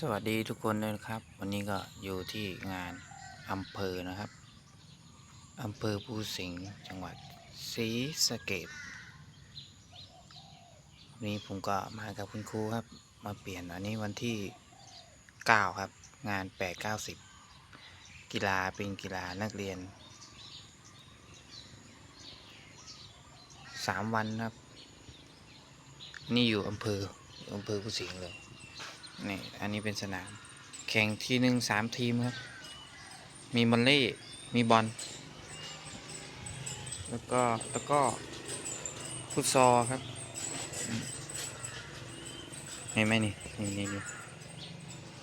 สวัสดีทุกคนเลยนะครับ วันนี้ก็อยู่ที่งานอำเภอนะครับอำเภอภูสิงห์จังหวัดศรีสะเกษวันนี้ผมก็มากับคุณครูครับ มาเปลี่ยนอันนี้วันที่ 9 ครับ งาน 8 9 0 กีฬาเป็นกีฬานักเรียน 3 วันครับ นี่อยู่อำเภออำเภอภูสิงห์เลย นี่อันนี้เป็นสนาม แข่งทีหนึ่งสามทีมครับ มีบอลเล่ มีบอล แล้วก็ตะกร้อฟุตซอลครับเห็นไหมนี่นี่นี่นี่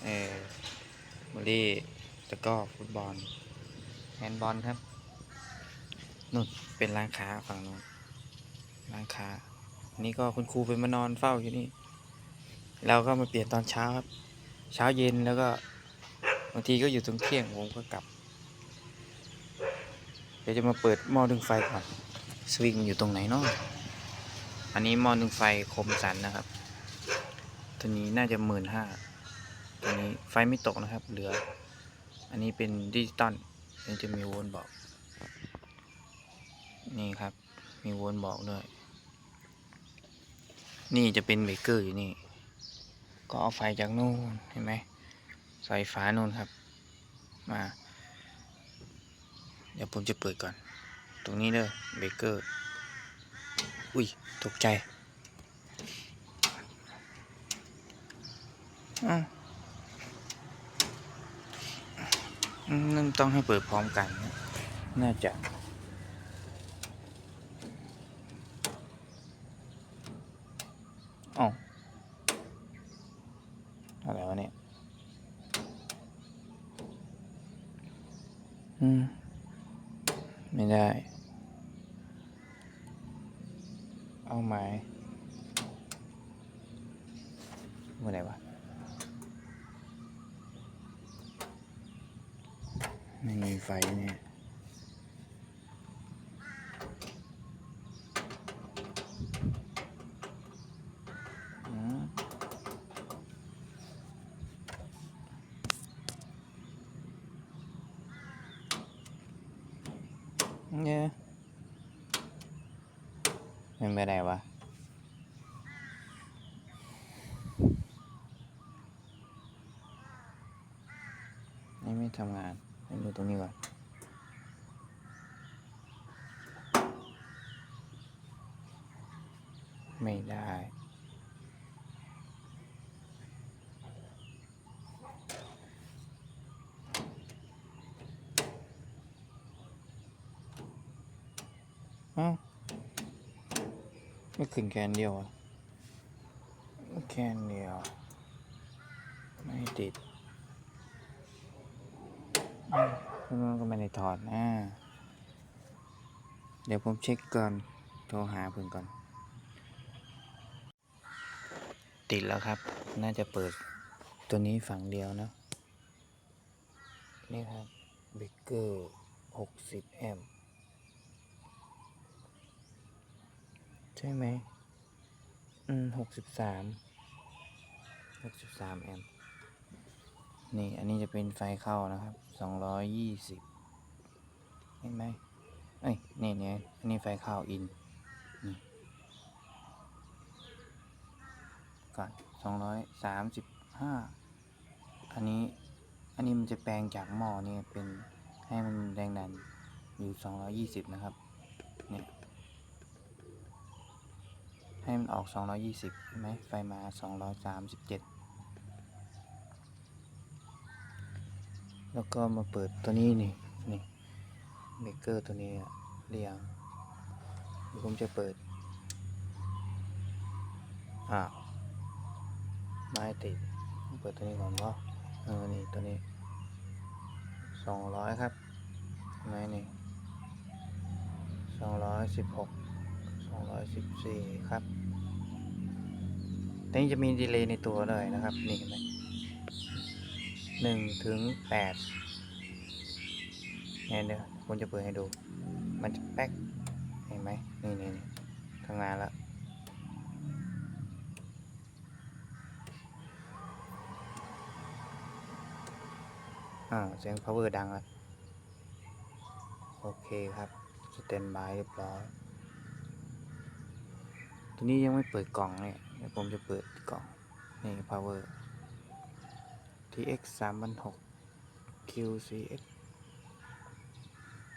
เออบอลเล่ตะกร้อฟุตบอลแฮนด์บอลครับนู่นเป็นร้านค้าฝั่งนู้นร้านค้าอันนี้ก็คุณครูเป็นมานอนเฝ้าอยู่นี่ เราก็มาเปลี่ยนตอนเช้าครับ เช้าเย็นแล้วก็บางทีก็อยู่ถึงเที่ยงผมก็กลับ เดี๋ยวจะมาเปิดหม้อดึงไฟก่อน สวิงอยู่ตรงไหนเนาะอันนี้หม้อดึงไฟคมสันนะครับ ตัวนี้น่าจะหมื่นห้าตัวนี้ไฟไม่ตกนะครับ เหลือ อันนี้เป็นดิจิตอลมันจะมีโวลต์บอก นี่ครับ มีโวลต์บอกด้วย นี่จะเป็นเบรกเกอร์อยู่นี่ ก็เอาไฟจากนู่นเห็นไหมใสายฟ้านู่นครับ มา เดี๋ยวผมจะเปิดก่อน ตรงนี้เลยเบเกอร์ อุ้ยตกใจอืมนั่นต้องให้เปิดพร้อมกัน น่าจะอ๋อ อะไรวะเนี่ยอืม ไม่ได้ เอาไม้เมื่อไหร่วะไม่มีไฟเนี่ย อืม เนี่ยมันไปไหนวะนี่ไม่ทำงานให้ดูตรงนี้ก่อนไม่ได้ ไม่ขึ้นแคนเดียวแคนเดียว ไม่ติดมันก็ไม่ได้ถอดนะเดี๋ยวผมเช็คก่อน โทรหาเพิ่นก่อน ติดแล้วครับ น่าจะเปิดตัวนี้ฝั่งเดียวนะ นี่ครับเบเกอร์หกสิบแอมป์ ช่ไหม อืมหกสิบสามหกสิบสามแอมป์นี่ อันนี้จะเป็นไฟเข้านะครับสองร้อยยี่สิบเห็นไหมเอ้ย นี่เนี่ยอันนี้ไฟเข้าอิน นี่ ก่อนสองร้อยสามสิบห้าอันนี้ อันนี้มันจะแปลงจากหม้อนี่เป็นให้มันแรงดันอยู่สองร้อยี่สิบนะครับ เนี่ย ให้มันออก 220เห็นไหมไฟมา 237 แล้วก็มาเปิดตัวนี้นี่นี่เบเกอร์ตัวนี้อะเรียงเดี๋ยวผมจะเปิด อ้าวไม้ติด เปิดตัวนี้ก่อนเนาะเออ นี่ ตัวนี้ 200 ครับเห็นไหมนี่216 214 ครับแต่นี้จะมีดีเลย์ในตัวด้วยนะครับ นี่เห็นไหมหนึ่งถึงแปดเนี่ยเดี๋ยวผมจะเปิดให้ดู มันจะแป๊ก เห็นไหม นี่นี่นี่ทำงานแล้วอ่าเสียง power ดังแล้วโอเคครับ สเตนบายเรียบร้อย ทีนี้ยังไม่เปิดกล่องเนี่ยเดี๋ยวผมจะเปิดกล่อง นี่ power tx 3 0 0 qcx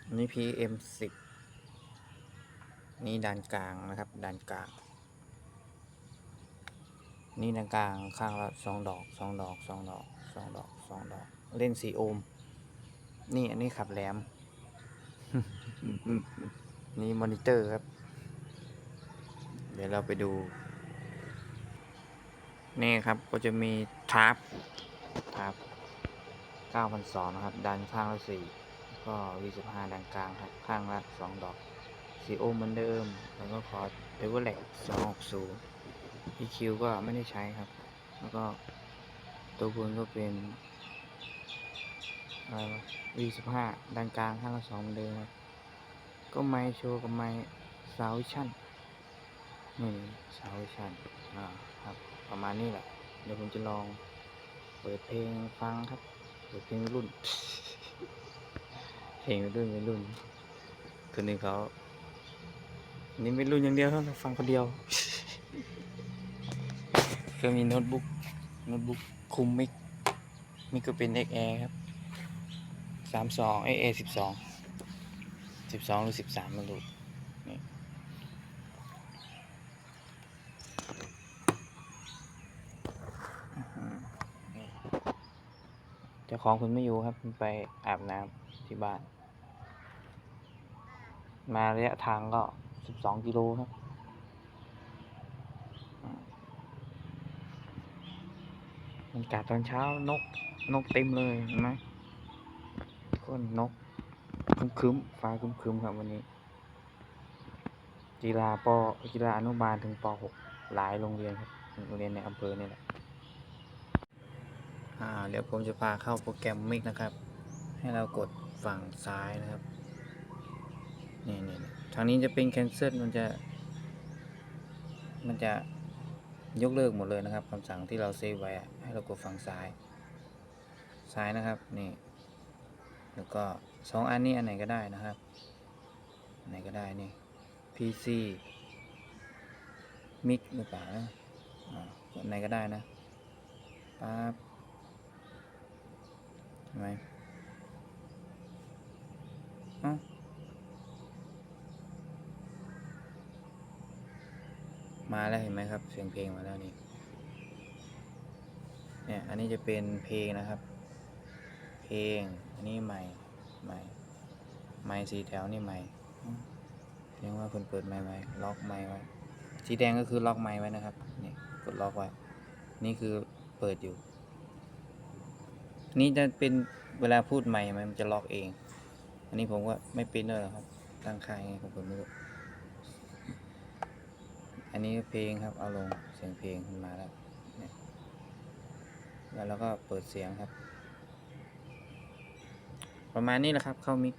อันนี้ pm 10นี่ด้านกลางนะครับด้านกลาง นี่ด้านกลางข้างละสองดอกสองดอกสองดอกสองดอกสองดอก เล่นสีโอห์มนี่อันนี้ขับแหลม นี่มอนิเตอร์ครับ เดี๋ยวเราไปดู นี่ครับก็จะมีทาร์ปทาร์ป9,200นะครับด้านข้างละ4ก็ V15 ด้านกลางครับ ข้างละ 2 ดอกสีโอห์มเหมือนเดิม แล้วก็คอร์ดเดเวอร์แลก260 EQ ก็ไม่ได้ใช้ครับ แล้วก็ตัวบนก็เป็นอะไรวะ V15 ด้านกลางข้างละ2เหมือนเดิมครับ ก็ไมค์โชว์กับไมค์ซาววิชั่น นี่ซาววิชั่นอ่าครับ ประมาณนี้แหละ เดี๋ยวผมจะลอง เปิดเพลงฟังครับ เปิดเพลงรุ่น เพลงรุ่นวัยรุ่น คนหนึ่งเขานี่ไม่รุ่นอย่างเดียวเท่านั้นฟังคนเดียวก็มีโน้ตบุ๊กโน้ตบุ๊กคุมมิกมิกก็เป็น XR ครับสามสอง XA สิบสองสิบสองหรือสิบสามไม่รู้นี่อื้อหือนี่เจ้าของคุณไม่อยู่ครับคุณไปอาบน้ำที่บ้าน มาระยะทางก็สิบสองกิโลครับบรรยากาศตอนเช้านกนกเต็มเลยเห็นไหมก้นนกคึมคึมๆฟ้าคึมคึมๆครับวันนี้ กีฬาปกีฬาอนุบาลถึงป .6 หลายโรงเรียนครับโรงเรียนในอำเภอนี่แหละ อ่าเดี๋ยวผมจะพาเข้าโปรแกรมมิกนะครับ ให้เรากดฝั่งซ้ายนะครับนี่นี่ทางนี้จะเป็น cancel มันจะ มันจะยกเลิกหมดเลยนะครับคำสั่งที่เราเซฟไว้ให้เรากดฝั่งซ้าย ซ้ายนะครับนี่แล้วก็สองอันนี้อันไหนก็ได้นะครับอันไหนก็ได้นี่ PC มิกหรือเปล่านะอ่ากดอันไหนก็ได้นะปั๊บ ทำไมอ้ามาแล้วเห็นไหมครับ เสียงเพลงมาแล้วนี่ เนี่ย อันนี้จะเป็นเพลงนะครับ เพลง อันนี้ใหม่ ใหม่ไม้สีแถวนี่ใหม่เรียกว่าเพิ่นเปิดไม้ไว้ ล็อกไม้ไว้ สีแดงก็คือล็อกไม้ไว้นะครับ นี่ กดล็อกไว้ นี่คือเปิดอยู่ นี้จะเป็นเวลาพูดใหม่มันจะล็อกเอง อันนี้ผมว่าไม่เป็นด้วยหรอครับตั้งค่ายไงผมก็ไม่รู้อันนี้เพลงครับเอาลงเสียงเพลงขึ้นมาแล้วแล้วเราก็เปิดเสียงครับ ประมาณนี้แหละครับเข้ามิก